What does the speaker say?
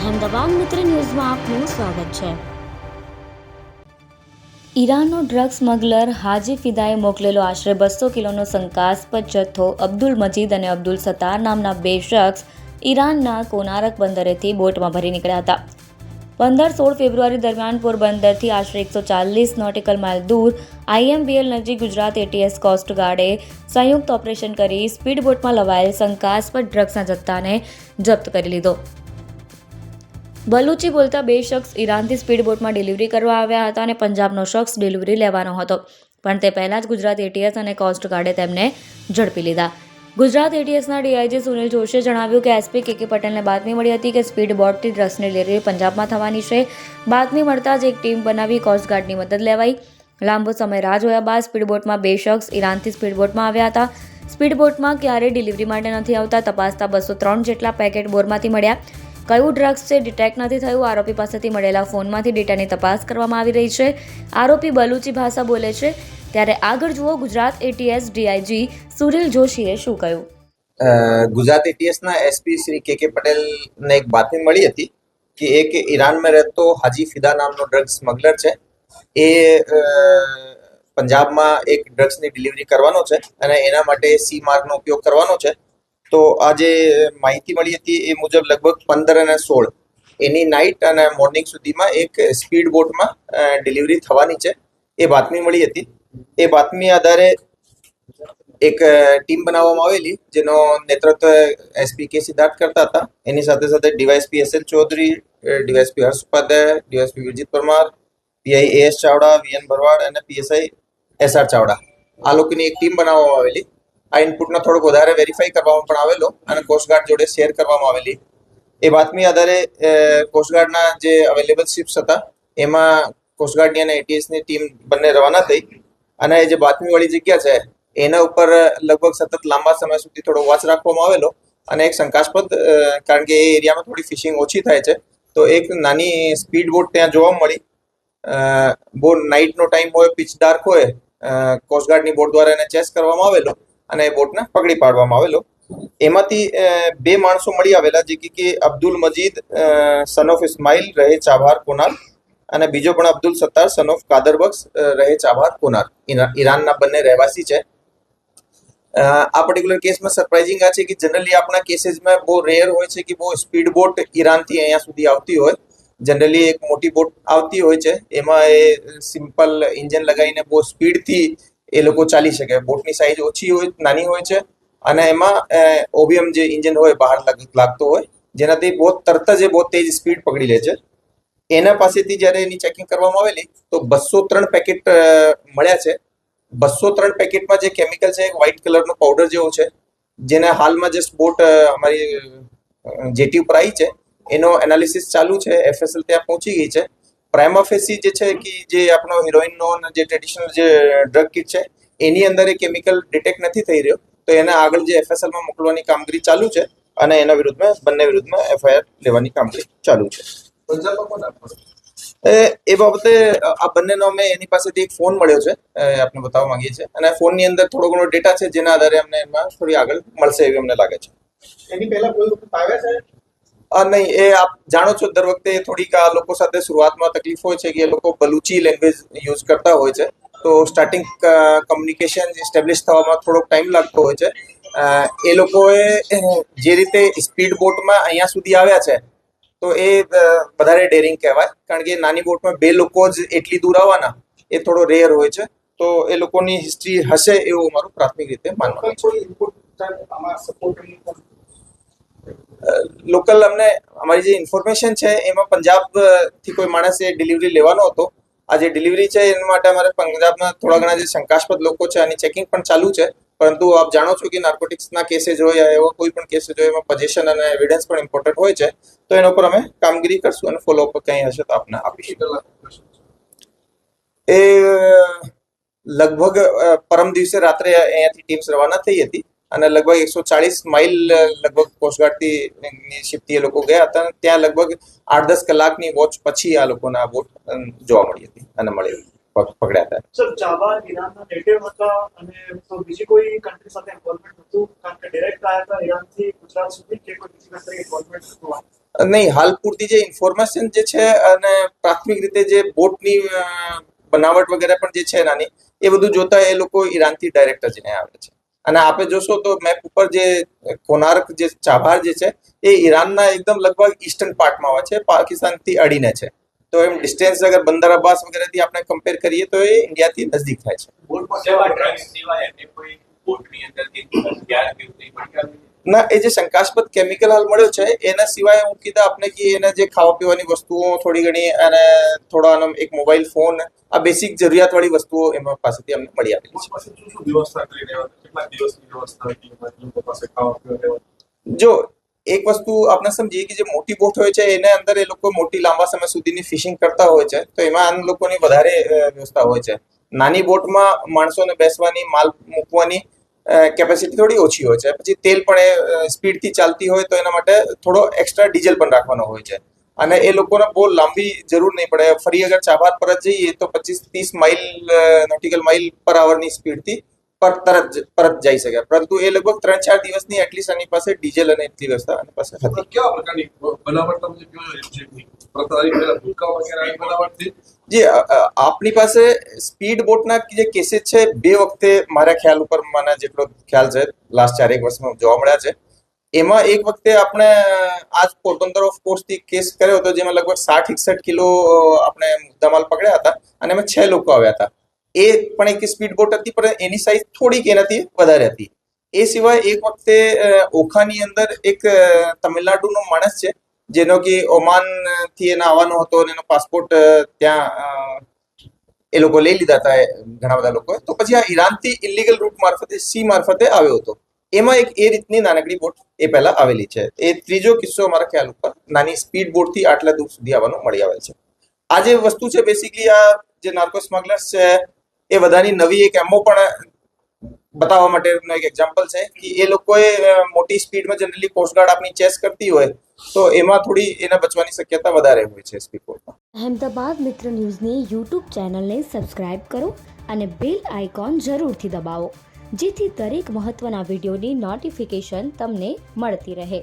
અહેમદાબાદ મિત્ર ન્યૂઝમાં આપનું સ્વાગત છે. ઈરાનનો ડ્રગ સ્મગલર હાજી ફિદાએ મોકલેલો આશરે બસો કિલોનો શંકાસ્પદ જથ્થો અબ્દુલ મજીદ અને અબ્દુલ સત્તાર નામના બે શખ્સ ઈરાનના કોનારક બંદરેથી બોટમાં ભરી નીકળ્યા હતા. પંદર સોળ ફેબ્રુઆરી દરમિયાન પોરબંદરથી આશરે એકસો ચાલીસ નોટિકલ માઇલ દૂર આઈએમબીએલ નજીક ગુજરાત એટીએસ કોસ્ટ ગાર્ડે સંયુક્ત ઓપરેશન કરી સ્પીડ બોટમાં લવાયેલ શંકાસ્પદ ડ્રગ્સના જથ્થાને જપ્ત કરી લીધો. બલુચી બોલતા બે શખ્સ ઈરાનથી સ્પીડ બોટમાં ડિલિવરી કરવા આવ્યા હતા અને પંજાબનો શખ્સ ડિલિવરી લેવાનો હતો. પણ તે પહેલાં જ ગુજરાત એટીએસ અને કોસ્ટ ગાર્ડે તેમને ઝડપી લીધા. ગુજરાત એટીએસના ડીઆઈજી સુનિલ જોશીએ જણાવ્યું કે એસપી કે કે પટેલને બાતમી મળી હતી કે સ્પીડ બોટથી ડ્રગ્સની ડિલિવરી પંજાબમાં થવાની છે. બાતમી મળતા જ એક ટીમ બનાવી કોસ્ટ ગાર્ડની મદદ લેવાઈ. લાંબો સમય રાહ જોયા બાદ સ્પીડ બોટમાં બે શખ્સ ઈરાનથી સ્પીડ બોટમાં આવ્યા હતા. સ્પીડ બોટમાં ક્યારેય ડિલિવરી માટે નથી આવતા, તપાસતા બસો ત્રણ જેટલા પેકેટ બોરમાંથી મળ્યા. કયું ડ્રગ્સ છે ડિટેક્ટ નથી થયું? આરોપી પાસેથી મળેલા ફોનમાંથી ડેટાની તપાસ કરવામાં આવી રહી છે. આરોપી બલુચી ભાષા બોલે છે. ત્યારે આગળ જુઓ ગુજરાત એટીએસ ડીઆઈજી સુનિલ જોશીએ શું કહ્યું? ગુજરાત એટીએસના એસપી શ્રી કે કે પટેલને એક બાતમી મળી હતી કે એક ઈરાનમાં રહેતો હાજી ફિદા નામનો ડ્રગ સ્મગલર છે. એ પંજાબમાં એક ડ્રગ્સની ડિલિવરી કરવાનો છે અને એના માટે સી માર્ગનો ઉપયોગ કરવાનો છે. તો આ જે માહિતી મળી હતી એ મુજબ લગભગ પંદર અને સોળ. એની નાઇટ અને મોર્નિંગ સુધીમાં એક સ્પીડ બોટમાં ડિલિવરી થવાની છે. એ બાતમી મળી હતી. એ બાતમી આધારે એક ટીમ બનાવવામાં આવેલી, જેનો નેતૃત્વ એસપી કે સિદ્ધાર્થ કરતા હતા. એની સાથે સાથે DYSP S L Chaudhary DYSP Harsh Upadhyay DYSP Virjit Parmar PI A S Chavda VN Bharwad અને પીએસઆઈ એસ આર ચાવડા. આ લોકોની એક ટીમ બનાવવામાં આવેલી. આ ઇનપુટને થોડોક વધારે વેરીફાઈ કરવામાં પણ આવેલો અને કોસ્ટગાર્ડ જોડે શેર કરવામાં આવેલી. એ બાતમી આધારે કોસ્ટગાર્ડના જે અવેલેબલ શિપ્સ હતા, એમાં કોસ્ટગાર્ડની અને એટીએસની ટીમ બંને રવાના થઈ. અને એ જે બાતમીવાળી જગ્યા છે, એના ઉપર લગભગ સતત લાંબા સમય સુધી થોડો વોચ રાખવામાં આવેલો. અને એક શંકાસ્પદ કારણ કે એ એરિયામાં થોડી ફિશિંગ ઓછી થાય છે, તો એક નાની સ્પીડ બોટ ત્યાં જોવા મળી. બહુ નાઇટનો ટાઈમ હોય પિચ ડાર્ક હોય કોસ્ટગાર્ડની બોટ દ્વારા એને ચેસ કરવામાં આવેલો. અને એ બોટને પકડી પાડવામાં આવેલો. એમાંથી બે માણસો મળી આવેલા, જે કે અબ્દુલ મજીદ સન ઓફ ઇસ્માઇલ રહે ચાભાર કોનાર, અને બીજો પણ અબ્દુલ સત્તાર સન ઓફ કાદરબક્ષ રહે ચાભાર કોનાર. ઈરાનના બંને રહેવાસી છે. આ પર્ટિક્યુલર કેસમાં સરપ્રાઇઝિંગ આ છે કે જનરલી આપણા કેસીસમાં બહુ રેર હોય છે કે બહુ સ્પીડ બોટ ઈરાનથી અહીંયા સુધી આવતી હોય. જનરલી એક મોટી બોટ આવતી હોય છે. એમાં એ સિમ્પલ ઇન્જન લગાવીને બહુ સ્પીડથી એ લોકો ચાલી શકે. બોટની સાઇઝ ઓછી હોય, નાની હોય છે અને એમાં ઓબીએમ જે ઇન્જિન હોય, બહાર લાગ- લાગતો હોય, જેનાથી બહુ તરત જ બહુ તેજ સ્પીડ પકડી લે છે. એના પાસેથી જ્યારે એની ચેકિંગ કરવામાં આવેલી, તો બસો ત્રણ પેકેટ મળ્યા છે. બસો ત્રણ પેકેટમાં જે કેમિકલ છે વ્હાઇટ કલરનો પાવડર જેવો છે, જેને હાલમાં જસ્ટ બોટ અમારી જેટી ઉપર આવી છે. એનો એનાલિસિસ ચાલુ છે. એફએસએલ ત્યાં પહોંચી ગઈ છે. પ્રાઇમાફેસી જે છે કે જે આપણો હિરોઈનનો અને જે ટ્રેડિશનલ જે ડ્રગ કિટ છે, એની અંદર એ કેમિકલ ડિટેક્ટ નથી થઈ રહ્યો. તો એને આગળ જે એફએસએલમાં મોકલવાની કામગીરી ચાલુ છે અને એના વિરુદ્ધમાં, બંને વિરુદ્ધમાં એફઆઈઆર લેવાની કામગીરી ચાલુ છે. એ બાબતે આ બંનેનો અમે એની પાસેથી એક ફોન મળ્યો છે. આપને બતાવવા માંગીએ છીએ. અને ફોનની અંદર થોડો ઘણો ડેટા છે જેના આધારે અમને એમાં થોડી આગળ મળશે એવી અમને લાગે છે. એની પહેલા કોઈ આવ્યા છે? નહીં એ આપ જાણો છો દર વખતે થોડીક આ લોકો સાથે શરૂઆતમાં તકલીફ હોય છે કે એ લોકો બલુચી લેંગ્વેજ યુઝ કરતા હોય છે તો સ્ટાર્ટિંગ કમ્યુનિકેશન એસ્ટેબ્લિશ થવામાં થોડોક ટાઈમ લાગતો હોય છે એ લોકોએ જે રીતે સ્પીડ બોટમાં અહીંયા સુધી આવ્યા છે તો એ વધારે ડેરિંગ કહેવાય કારણ કે નાની બોટમાં બે લોકો જ એટલી દૂર આવવાના એ થોડો રેર હોય છે તો એ લોકોની હિસ્ટ્રી હશે એવું મારું પ્રાથમિક રીતે માનવાનું છે લોકલ અમને અમારી જે ઇન્ફોર્મેશન છે, એમાં પંજાબથી કોઈ માણસે ડિલિવરી લેવાનો હતો. આ જે ડિલિવરી છે, એના માટે અમારે પંજાબમાં થોડા ઘણા જે શંકાસ્પદ લોકો છે, આની ચેકિંગ પણ ચાલુ છે. પરંતુ આપ જાણો છો કે નાર્કોટિક્સના કેસીસ હોય એવા કોઈ પણ કેસીસ હોય, એમાં પજેશન અને એવિડન્સ પણ ઇમ્પોર્ટન્ટ હોય છે. તો એના ઉપર અમે કામગીરી કરશું અને ફોલો ફોલોઅપ કંઈ હશે તો આપને આપીશું. એ, લગભગ પરમ દિવસે રાત્રે અહીંયાથી ટીમ્સ રવાના થઈ હતી. અને લગભગ એકસો ચાળીસ માઇલ લગભગ કોસ્ટગાર્ડથી શિપથી એ લોકો ગયા હતા. ત્યાં લગભગ આઠ દસ કલાકની વોચ પછી આ લોકોના બોટ જોવા મળી હતી અને મળી પકડ્યા હતા. સર જાવા ઈરાનના નેટિવ હતા અને તો બીજી કોઈ કન્ટ્રી સાથે ઇન્વોલ્વમેન્ટ હતું? કારણ કે ડિરેક્ટ આયા હતા ઈરાનથી ગુજરાત સુધી કે કોઈ બીજી કન્ટ્રી ઇન્વોલ્વમેન્ટ હતું નહીં હાલ પૂરતી જે ઇન્ફોર્મેશન જે છે અને પ્રાથમિક રીતે જે બોટની બનાવટ વગેરે પણ જે છે નાની એ બધું જોતા એ લોકો ઈરાનથી ડાયરેક્ટ જઈને આવે છે. અને આપે જોશો તો મેપ ઉપર જે કોનાર્ક જે ચાભાર જે છે એ ઈરાનના એકદમ લગભગ ઈસ્ટર્ન પાર્ટમાં આવે છે પાકિસ્તાનથી અડીને છે. તો એમ ડિસ્ટન્સ અગર બંદર અબ્બાસ વગેરેથી આપણે કમ્પેર કરીએ તો એ ઇન્ડિયાથી નજીક થાય છે? ના એ જે શંકાસ્પદ કેમિકલ હાલ મળ્યો છે એના સિવાય હું કીધા આપને કે એને જે ખાવા પીવાની વસ્તુઓ થોડી ઘણી અને થોડા આનો એક મોબાઈલ ફોન આ બેસિક જરૂરિયાતવાળી વસ્તુઓ એમાં પાસેથી અમને મળી આપેલી છે. જો, એક વસ્તુ આપણે સમજીએ કે જે મોટી બોટ હોય છે, એને અંદર એ લોકો મોટી લાંબા સમય સુધીની ફિશિંગ કરતા હોય છે, તો એમાં આ લોકોની વધારે વ્યવસ્થા હોય છે. નાની બોટમાં માણસોને બેસવાની, માલ મૂકવાની કેપેસિટી થોડી ઓછી હોય છે. પછી તેલ પણ એ સ્પીડથી ચાલતી હોય તો એના માટે થોડો એક્સ્ટ્રા ડીઝલ પણ રાખવાનો હોય છે. અને એ લોકોને બહુ લાંબી જરૂર નહીં પડે. ફરી અગર ચાબાર જ જઈએ તો પચીસ, ત્રીસ માઇલ નોટિકલ માઇલ પર આવરની સ્પીડથી પર તરત પરત જઈ શક્યા પરંતુ એ લગભગ ત્રણ ચાર દિવસની એટલીસ્ટ એની પાસે ડીઝલ અને એટલી વ્યવસ્થા એની પાસે હતી. કેવા પ્રકારની બનાવટ તમને જે અ, આપની પાસે સ્પીડ બોટના જે કેસીસ છે બે વખતે મારા ખ્યાલ ઉપર મને જેટલો ખ્યાલ છે લાસ્ટ ચારેક વર્ષમાં જોવા મળ્યા છે. એમાં એક વખતે આપણે આજ પોરબંદર ઓફ કોર્સથી કેસ કર્યો હતો જેમાં લગભગ સાઠ એકસઠ કિલો આપણે મુદ્દામાલ પકડ્યા હતા અને એમાં છ લોકો આવ્યા હતા. એ પણ એક સ્પીડ બોટ હતી, પણ એની સાઇઝ થોડીક એનાથી વધારે હતી. એ સિવાય એક વખતે ઓખાની અંદર એક તમિલનાડુનો માણસ છે, જેનો કે ઓમાનથી એને આવવાનો હતો અને એનો પાસપોર્ટ ત્યાં એ લોકો લઈ લીધા હતા ઘણા બધા લોકોએ. તો પછી આ ઈરાનથી ઇલીગલ રૂટ મારફતે સી મારફતે આવ્યો હતો. એમાં એક એ રીતની નાનકડી બોટ એ પહેલા આવેલી છે. એ ત્રીજો કિસ્સો અમારા ખ્યાલ ઉપર, નાની સ્પીડ બોટથી આટલા દૂર સુધી આવવાનું મળી આવે છે. આ જે વસ્તુ છે બેસિકલી આ જે નાર્કો સ્મગલર્સ છે એ બધાની નવી એક એમો પણ બતાવવા માટેનો એક એક્ઝામ્પલ છે કે એ લોકોએ મોટી સ્પીડમાં જનરલી કોસ્ટગાર્ડ આપની ચેસ કરતી હોય, તો એમાં થોડી એને બચવાની શક્યતા વધારે હોય છે સ્પીડ બોટમાં અહેમદાબાદ મિત્ર ન્યૂઝની યુટ્યુબ ચેનલને સબસ્ક્રાઇબ કરો અને બેલ આઇકોન જરૂરથી દબાવો, જેથી દરેક મહત્ત્વના વિડીયોની નોટિફિકેશન તમને મળતી રહે.